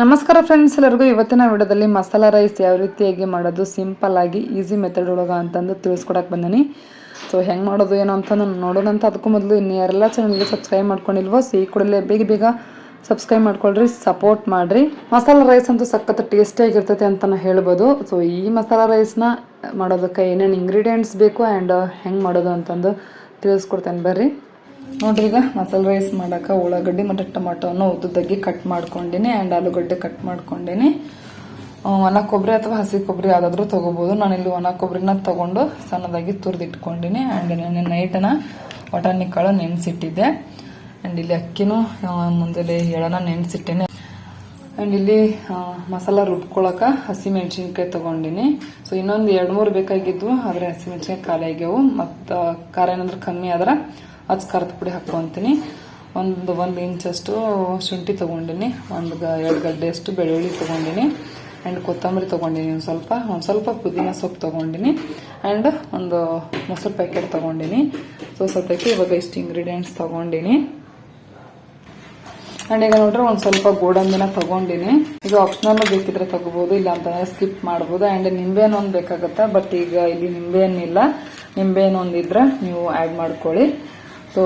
ನಮಸ್ಕಾರ ಫ್ರೆಂಡ್ಸ್ ಎಲ್ಲರಿಗೂ ಇವತ್ತಿನ ವಿಡಿಯೋದಲ್ಲಿ ಮಸಾಲ ರೈಸ್ ಯಾವ ರೀತಿಯಾಗಿ ಮಾಡೋದು ಸಿಂಪಲ್ ಆಗಿ ಈಸಿ ಮೆಥಡ್ ಒಳಗೆ ಅಂತಂದು ತಿಳಿಸ್ಕೊಡಕ್ಕೆ ಬಂದಿನಿ. ಸೊ ಹೆಂಗೆ ಮಾಡೋದು, ಏನೋ ಅಂತ ನಾನು ನೋಡೋದಂತ ಅದಕ್ಕೂ ಮೊದಲು ಇನ್ನು ಯಾರೆಲ್ಲ ಚಾನಲ್ಗೆ ಸಬ್ಸ್ಕ್ರೈಬ್ ಮಾಡ್ಕೊಂಡಿಲ್ವೋ ಸೊ ಈ ಕೂಡಲೇ ಬೇಗ ಬೇಗ ಸಬ್ಸ್ಕ್ರೈಬ್ ಮಾಡ್ಕೊಳ್ರಿ ಸಪೋರ್ಟ್ ಮಾಡಿರಿ. ಮಸಾಲ ರೈಸ್ ಅಂತೂ ಸಖತ್ ಟೇಸ್ಟಿಯಾಗಿರ್ತೈತೆ ಅಂತ ನಾನು ಹೇಳ್ಬೋದು. ಸೊ ಈ ಮಸಾಲ ರೈಸ್ನ ಮಾಡೋದಕ್ಕೆ ಏನೇನು ಇಂಗ್ರೀಡಿಯೆಂಟ್ಸ್ ಬೇಕು ಆ್ಯಂಡ್ ಹೆಂಗೆ ಮಾಡೋದು ಅಂತಂದು ತಿಳಿಸ್ಕೊಡ್ತೇನೆ ಬರ್ರಿ. ನೋಡ್ರಿ ಈಗ ಮಸಾಲೆ ರೈಸ್ ಮಾಡೋಕೆ ಉಳ್ಳಾಗಡ್ಡಿ ಮತ್ತು ಟೊಮಾಟೋನ ಉದ್ದುದ್ದಾಗಿ ಕಟ್ ಮಾಡ್ಕೊಂಡಿನಿ ಆ್ಯಂಡ್ ಆಲೂಗಡ್ಡೆ ಕಟ್ ಮಾಡ್ಕೊಂಡಿನಿ. ಒಣ ಕೊಬ್ಬರಿ ಅಥವಾ ಹಸಿ ಕೊಬ್ಬರಿ ಯಾವುದಾದ್ರೂ ತೊಗೋಬೋದು. ನಾನಿಲ್ಲಿ ಒಣ ಕೊಬ್ಬರಿನ ತೊಗೊಂಡು ಸಣ್ಣದಾಗಿ ತುರಿದಿಟ್ಕೊಂಡಿನಿ ಆ್ಯಂಡ್ ನಾನು ನೈಟನ ಬಟಾಣಿ ಕಾಳು ನೆನೆಸಿಟ್ಟಿದ್ದೆ. ಆ್ಯಂಡ್ ಇಲ್ಲಿ ಅಕ್ಕಿನೂ ಮುಂದೆ ಹೇಳೋಣ ನೆನೆಸಿಟ್ಟೇನೆ. ಆ್ಯಂಡ್ ಇಲ್ಲಿ ಮಸಾಲ ರುಬ್ಕೊಳಕ ಹಸಿ ಮೆಣಸಿನ್ಕಾಯಿ ತೊಗೊಂಡಿನಿ. ಸೊ ಇನ್ನೊಂದು ಎರಡು ಮೂರು ಬೇಕಾಗಿದ್ವು, ಆದರೆ ಹಸಿ ಮೆಣಸಿನ್ಕಾಯಿ ಖಾಲಿ ಆಗ್ಯಾವು. ಮತ್ತು ಖಾರ ಏನಾದರೂ ಕಮ್ಮಿ ಆದ್ರೆ ಅದು ಖಾರದ ಪುಡಿ ಹಾಕ್ಕೊತೀನಿ. ಒಂದು ಒಂದು ಇಂಚಷ್ಟು ಶುಂಠಿ ತೊಗೊಂಡಿನಿ. ಒಂದು ಗ, ಎರಡು ಗಡ್ಡೆಯಷ್ಟು ಬೆಳ್ಳುಳ್ಳಿ ತೊಗೊಂಡಿನಿ. ಆ್ಯಂಡ್ ಕೊತ್ತಂಬರಿ ತೊಗೊಂಡಿನಿ ಒಂದು ಸ್ವಲ್ಪ. ಒಂದು ಸ್ವಲ್ಪ ಪುದೀನ ಸೊಪ್ಪು ತೊಗೊಂಡಿನಿ. ಆ್ಯಂಡ್ ಒಂದು ಮೊಸರು ಪ್ಯಾಕೆಟ್ ತೊಗೊಂಡಿನಿ. ಸೊ ಸದ್ಯಕ್ಕೆ ಇವಾಗ ಇಷ್ಟು ಇಂಗ್ರೀಡಿಯೆಂಟ್ಸ್ ತೊಗೊಂಡಿನಿ. ಆ್ಯಂಡ್ ಈಗ ನೋಡ್ರಿ ಒಂದು ಸ್ವಲ್ಪ ಗೋಡಂಬಿನ ತಗೊಂಡಿನಿ. ಇದು ಆಪ್ಷನಲ್ ಬೇಕಿದ್ರೆ ತಗೋಬಹುದು ಇಲ್ಲ ಅಂತ ಸ್ಕಿಪ್ ಮಾಡ್ಬೋದು. ಆ್ಯಂಡ್ ನಿಂಬೆಹಣ್ಣು ಒಂದು ಬೇಕಾಗುತ್ತೆ? ಬಟ್ ಈಗ ಇಲ್ಲಿ ನಿಂಬೆ ನಿಂಬೆಹಣ್ಣಿಲ್ಲ ನಿಂಬೆಹಣ್ಣು ಒಂದಿದ್ರೆ ನೀವು ಆ್ಯಡ್ ಮಾಡ್ಕೊಳ್ಳಿ. ಸೊ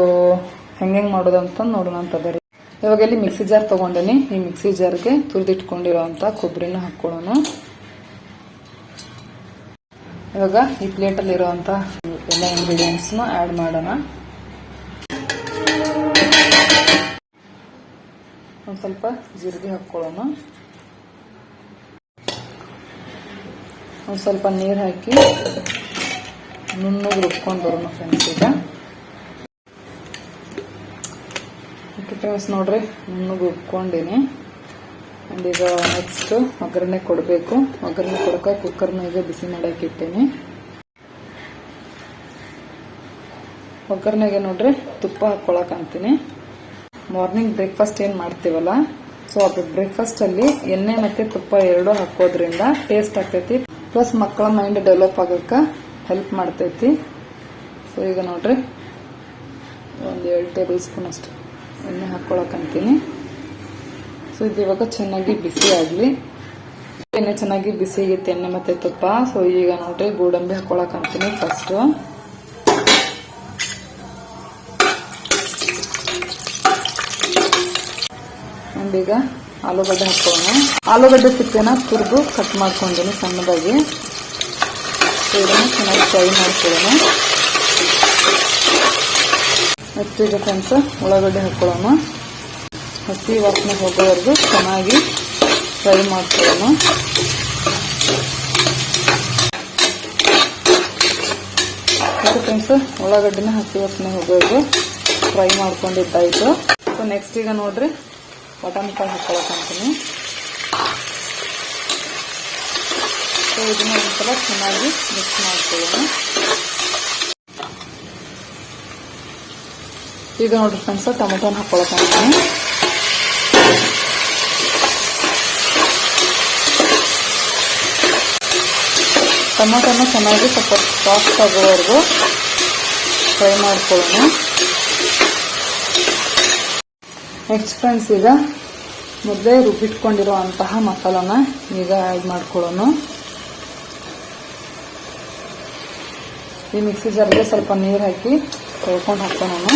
ಹೆಂಗೆ ಮಾಡೋದು ಅಂತ ನೋಡೋಣ ಅಂತ ಬರ್ರಿ ಇವಾಗ ಇಲ್ಲಿ ಮಿಕ್ಸಿ ಜಾರ್ ತಗೊಂಡಿನಿ. ಈ ಮಿಕ್ಸಿ ಜಾರ್ಗೆ ತುರಿದಿಟ್ಕೊಂಡಿರೋಂಥ ಕೊಬ್ಬರಿನ ಹಾಕ್ಕೊಳ್ಳೋಣ. ಇವಾಗ ಈ ಪ್ಲೇಟಲ್ಲಿ ಇರೋಂಥ ಎಲ್ಲ ಇಂಗ್ರೀಡಿಯೆಂಟ್ಸ್ನ ಆ್ಯಡ್ ಮಾಡೋಣ. ಒಂದು ಸ್ವಲ್ಪ ಜೀರಿಗೆ ಹಾಕ್ಕೊಳ್ಳೋಣ. ಒಂದು ಸ್ವಲ್ಪ ನೀರು ಹಾಕಿ ನುಣ್ಣಗೆ ರುಬ್ಕೊಂಡು ಬರೋಣ ಫ್ರೆಂಡ್ಸ್ ಈಗ. ಓಕೆ ಫ್ರೆಂಡ್ಸ್ ನೋಡ್ರಿ, ನುಣ್ಣಗೆ ರುಬ್ಕೊಂಡಿನಿ. ಆ್ಯಂಡ್ ಈಗ ನೆಕ್ಸ್ಟ್ ಒಗ್ಗರಣೆ ಕೊಡಬೇಕು. ಒಗ್ಗರಣೆ ಕೊಡಕ ಕುಕ್ಕರ್ನ ಈಗ ಬಿಸಿ ಇಟ್ಟೀನಿ. ಒಗ್ಗರಣೆಗೆ ನೋಡ್ರಿ ತುಪ್ಪ ಹಾಕ್ಕೊಳಕ್ ಅಂತೀನಿ. ಮಾರ್ನಿಂಗ್ ಬ್ರೇಕ್ಫಾಸ್ಟ್ ಏನು ಮಾಡ್ತೀವಲ್ಲ? ಸೊ ಅದು ಬ್ರೇಕ್ಫಾಸ್ಟಲ್ಲಿ ಎಣ್ಣೆ ಮತ್ತೆ ತುಪ್ಪ ಎರಡು ಹಾಕೋದ್ರಿಂದ ಟೇಸ್ಟ್ ಆಗ್ತೈತಿ. ಪ್ಲಸ್ ಮಕ್ಕಳ ಮೈಂಡ್ ಡೆವಲಪ್ ಆಗೋಕ್ಕೆ ಹೆಲ್ಪ್ ಮಾಡ್ತೈತಿ. ಸೊ ಈಗ ನೋಡ್ರಿ. ಒಂದು ಎರಡು ಟೇಬಲ್ ಸ್ಪೂನ್ ಅಷ್ಟು. ಎಣ್ಣೆ ಹಾಕ್ಕೊಳಕಂತೀನಿ ಸೊ ಇದು ಇವಾಗ ಚೆನ್ನಾಗಿ ಬಿಸಿ ಆಗಲಿ. ಎಣ್ಣೆ ಚೆನ್ನಾಗಿ ಬಿಸಿ ಆಗಿತ್ತು, ಎಣ್ಣೆ ಮತ್ತೆ ತುಪ್ಪ. ಸೊ ಈಗ ನೋಡ್ರಿ, ಗೋಡಂಬಿ ಹಾಕ್ಕೊಳಕಂತೀನಿ ಫಸ್ಟು ಈಗ ಆಲೂಗಡ್ಡೆ ಹಾಕೋಣ. ಆಲೂಗಡ್ಡೆ ಸಿಪ್ಪೆನ ತುರಿದು ಕಟ್ ಮಾಡ್ಕೊಂಡಿನಿ ಸಣ್ಣದಾಗಿ. ಚೆನ್ನಾಗಿ ಫ್ರೈ ಮಾಡ್ಕೊಳ್ಳೋಣ. ನೆಕ್ಸ್ಟ್ ಈಗ ಫ್ರೆಂಡ್ಸ್ ಉಳ್ಳಾಗಡ್ಡೆ ಹಾಕ್ಕೊಳ್ಳೋಣ ಹಸಿ ವಾಸನೆ ಹೋಗೋವರೆಗೂ ಚೆನ್ನಾಗಿ ಫ್ರೈ ಮಾಡ್ಕೊಳ್ಳೋಣ. ಮತ್ತು ಫ್ರೆಂಡ್ಸ್ ಉಳ್ಳಾಗಡ್ಡಿನ ಹಸಿ ವಾಸನೆ ಹೋಗೋವರೆಗೂ ಫ್ರೈ ಮಾಡ್ಕೊಂಡಿದ್ದಾಯ್ತು. ಸೊ ನೆಕ್ಸ್ಟ್ ಈಗ ನೋಡ್ರಿ ಬಟಾಣಿ ಕಾಳು ಹಾಕ್ಕೊಳಕಂತೀನಿ ಸೊ ಇದನ್ನ ಒಂದ್ಸಲ ಚೆನ್ನಾಗಿ ಮಿಕ್ಸ್ ಮಾಡ್ಕೊಳ್ಳೋಣ ಈಗ ನೋಡ್ರಿ ಫ್ರೆಂಡ್ಸ್, ಟೊಮೆಟೊನ ಹಾಕ್ಕೊಳಕಂತೀನಿ ಟೊಮೆಟೊನ ಚೆನ್ನಾಗಿ ಸ್ವಲ್ಪ ಸಾಫ್ಟ್ ಆಗೋವರೆಗೂ ಫ್ರೈ ಮಾಡ್ಕೊಳ್ಳೋಣ. ನೆಕ್ಸ್ಟ್ ಫ್ರೆಂಡ್ಸ್ ಈಗ ಮೊದಲೇ ರುಬ್ಬಿಟ್ಕೊಂಡಿರೋ ಅಂತಹ ಮಸಾಲಾನ ಈಗ ಆ್ಯಡ್ ಮಾಡ್ಕೊಳ್ಳೋಣ. ಈ ಮಿಕ್ಸಿ ಜಾರ್ಗೆ ಸ್ವಲ್ಪ ನೀರು ಹಾಕಿ ತೊಳ್ಕೊಂಡು ಹಾಕೋಣ.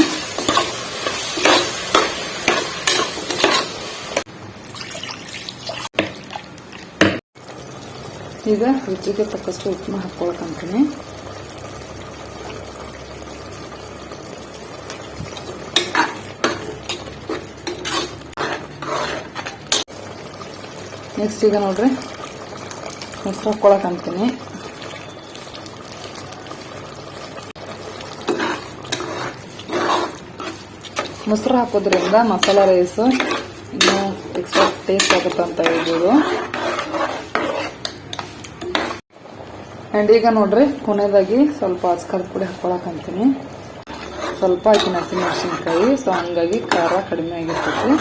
ಈಗ ರುಚಿಗೆ ತಕ್ಕಷ್ಟು ಉಪ್ಪು ಹಾಕ್ಕೊಳಕಂತೀನಿ ನೆಕ್ಸ್ಟ್ ಈಗ ನೋಡ್ರಿ. ಮೊಸರು ಹಾಕ್ಕೊಳಕ್ಕೆ ಅಂತೀನಿ. ಮೊಸರು ಹಾಕೋದ್ರಿಂದ ಮಸಾಲ ರೈಸು ಇನ್ನೂ ಎಕ್ಸ್ಟ್ರಾ ಟೇಸ್ಟ್ ಆಗುತ್ತೆ ಅಂತ ಹೇಳ್ಬೋದು. ಆ್ಯಂಡ್ ಈಗ ನೋಡ್ರಿ, ಕೊನೆಯದಾಗಿ ಸ್ವಲ್ಪ ಅಚ್ಕರದ ಪುಡಿ ಹಾಕ್ಕೊಳಕ್ಕೆ ಅಂತೀನಿ. ಸ್ವಲ್ಪ ಹಾಕಿನ ಹಸಿಮೆಣಸಿನ್ಕಾಯಿ ಸೊ ಹಂಗಾಗಿ ಖಾರ ಕಡಿಮೆ ಆಗಿರ್ತೈತಿ.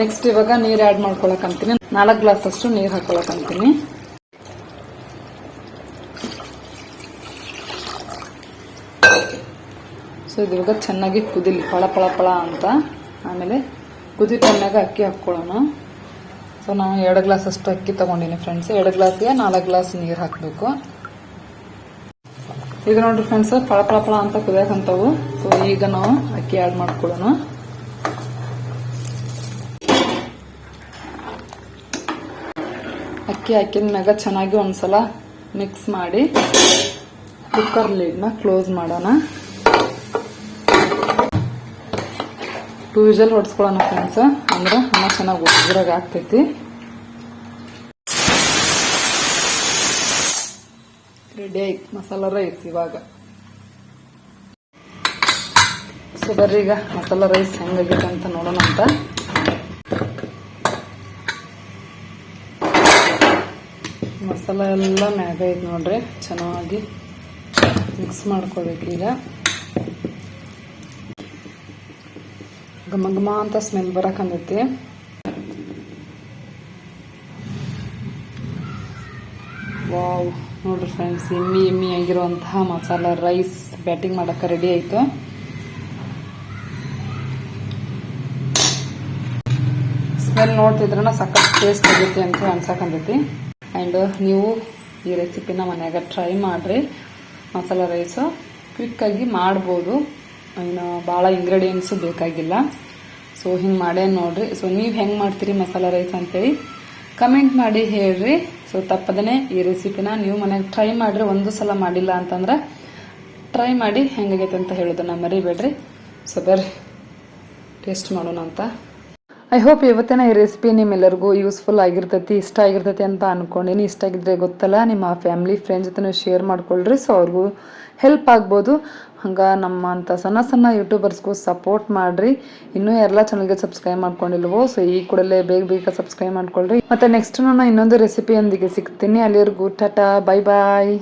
ನೆಕ್ಸ್ಟ್ ಇವಾಗ ನೀರ್ ಆಡ್ ಮಾಡ್ಕೊಳಕ್ ಅಂತೀನಿ. ನಾಲ್ಕು ಗ್ಲಾಸ್ ಅಷ್ಟು ನೀರ್ ಹಾಕೊಳಕ್ ಅಂತೀನಿ. ಸೊ ಇದು ಇವಾಗ ಚೆನ್ನಾಗಿ ಕುದಿಲಿ, ಪಳ ಪಳ ಪಳ ಅಂತ. ಆಮೇಲೆ ಕುದಿ ಟೈಮ್ನಾಗ ಅಕ್ಕಿ ಹಾಕ್ಕೊಳ್ಳೋಣ. ಸೊ ನಾನು ಎರಡು ಗ್ಲಾಸ್ ಅಷ್ಟು ಅಕ್ಕಿ ತಗೊಂಡಿನಿ ಫ್ರೆಂಡ್ಸ್ ಎರಡು ಗ್ಲಾಸ್ಗೆ ನಾಲ್ಕು ಗ್ಲಾಸ್ ನೀರು ಹಾಕಬೇಕು. ಈಗ ನೋಡ್ರಿ ಫ್ರೆಂಡ್ಸ್ ಪಳ ಪಳ ಪಳ ಅಂತ ಕುದಿಯಕಂತವು ಸೊ ಈಗ ನಾವು ಅಕ್ಕಿ ಆ್ಯಡ್ ಮಾಡ್ಕೊಳ್ಳೋಣ. ಅಕ್ಕಿ ಹಾಕಿದ ಮ್ಯಾಗ ಚೆನ್ನಾಗಿ ಒಂದ್ಸಲ ಮಿಕ್ಸ್ ಮಾಡಿ ಕುಕ್ಕರ್ ಲೀಡ್ನ ಕ್ಲೋಸ್ ಮಾಡೋಣ. ಟೂ ವಿಜಲ್ ಫ್ರೆಂಡ್ಸ್ ಅಂದ್ರೆ ಅನ್ನ ಚೆನ್ನಾಗಿ ಉದ್ರಾಗ ಆಗ್ತೈತಿ. ರೆಡಿ ಆಯ್ತು. ಮಸಾಲ ರೈಸ್ ಇವಾಗ. ಸೊ ಬರ್ರಿ ಈಗ ಮಸಾಲ ರೈಸ್ ಹೆಂಗಾಗೈತೆ ಅಂತ ನೋಡೋಣ ಅಂತ. ಮಸಾಲ ಎಲ್ಲ ಮ್ಯಾಗ ಐತೆ ನೋಡ್ರಿ, ಚೆನ್ನಾಗಿ ಮಿಕ್ಸ್ ಮಾಡ್ಕೋಬೇಕು ಈಗ. ಘಮ ಘಮ ಅಂತ ಸ್ಮೆಲ್ ಬರಕಂದೈತಿ ವಾವ್, ನೋಡ್ರಿ ಫ್ರೆಂಡ್ಸ್ ಎಮ್ಮಿ ಎಮ್ಮಿ ಆಗಿರುವಂತಹ ಮಸಾಲ ರೈಸ್ ಬ್ಯಾಟಿಂಗ್ ಮಾಡಕ್ಕೆ ರೆಡಿ ಆಯ್ತು. ಸ್ಮೆಲ್ ನೋಡ್ತಿದ್ರನ ಸಖತ್ ಟೇಸ್ಟ್ ಆಗೈತಿ ಅಂತ ಅನ್ಸಕಂತೈತಿ ಆ್ಯಂಡ್ ನೀವು ಈ ರೆಸಿಪಿನ ಮನೆಯಾಗ ಟ್ರೈ ಮಾಡಿರಿ. ಮಸಾಲ ರೈಸು ಕ್ವಿಕ್ಕಾಗಿ ಮಾಡ್ಬೋದು. ಇನ್ನು ಭಾಳ ಇಂಗ್ರೀಡಿಯೆಂಟ್ಸು ಬೇಕಾಗಿಲ್ಲ. ಸೊ ಹಿಂಗೆ ಮಾಡೇ ನೋಡ್ರಿ. ಸೊ ನೀವು ಹೆಂಗೆ ಮಾಡ್ತೀರಿ ಮಸಾಲ ರೈಸ್ ಅಂತೇಳಿ ಕಮೆಂಟ್ ಮಾಡಿ ಹೇಳ್ರಿ. ಸೊ ತಪ್ಪದೇ ಈ ರೆಸಿಪಿನ ನೀವು ಮನೆಗೆ ಟ್ರೈ ಮಾಡಿರಿ. ಒಂದು ಸಲ ಮಾಡಿಲ್ಲ ಅಂತಂದ್ರೆ ಟ್ರೈ ಮಾಡಿ ಹೆಂಗಾಗೈತೆ ಅಂತ ಹೇಳೋದನ್ನ ಮರಿಬೇಡ್ರಿ. ಸೊ ಬರ್ರಿ. ಟೇಸ್ಟ್ ಮಾಡೋಣ ಅಂತ. ಐ ಹೋಪ್ ಇವತ್ತಿನ ಈ ರೆಸಿಪಿ ನಿಮ್ಮೆಲ್ಲರಿಗೂ ಯೂಸ್ಫುಲ್ ಆಗಿರ್ತೈತಿ, ಇಷ್ಟ ಆಗಿರ್ತೈತಿ ಅಂತ ಅನ್ಕೊಂಡಿನಿ ಇಷ್ಟ ಆಗಿದ್ರೆ ಗೊತ್ತಲ್ಲ, ನಿಮ್ಮ ಫ್ಯಾಮಿಲಿ ಫ್ರೆಂಡ್ಸ್ ಜೊತೆ ಶೇರ್ ಮಾಡ್ಕೊಳ್ರಿ ಸೊ ಅವ್ರಿಗೂ ಹೆಲ್ಪ್ ಆಗ್ಬೋದು. ಹಂಗೆ ನಮ್ಮಂಥ ಸಣ್ಣ ಸಣ್ಣ ಯೂಟ್ಯೂಬರ್ಸ್ಗೂ ಸಪೋರ್ಟ್ ಮಾಡ್ರಿ. ಇನ್ನೂ ಎಲ್ಲ ಚಾನಲ್ಗೆ ಸಬ್ಸ್ಕ್ರೈಬ್ ಮಾಡ್ಕೊಂಡಿಲ್ವೋ ಸೊ ಈ ಕೂಡಲೇ ಬೇಗ ಬೇಗ ಸಬ್ಸ್ಕ್ರೈಬ್ ಮಾಡ್ಕೊಳ್ರಿ. ಮತ್ತೆ ನೆಕ್ಸ್ಟ್ ನಾನು ಇನ್ನೊಂದು ರೆಸಿಪಿಯೊಂದಿಗೆ ಸಿಗ್ತೀನಿ. ಅಲ್ಲಿವರೆಗೂ, ಟಾಟಾ ಬೈ ಬಾಯ್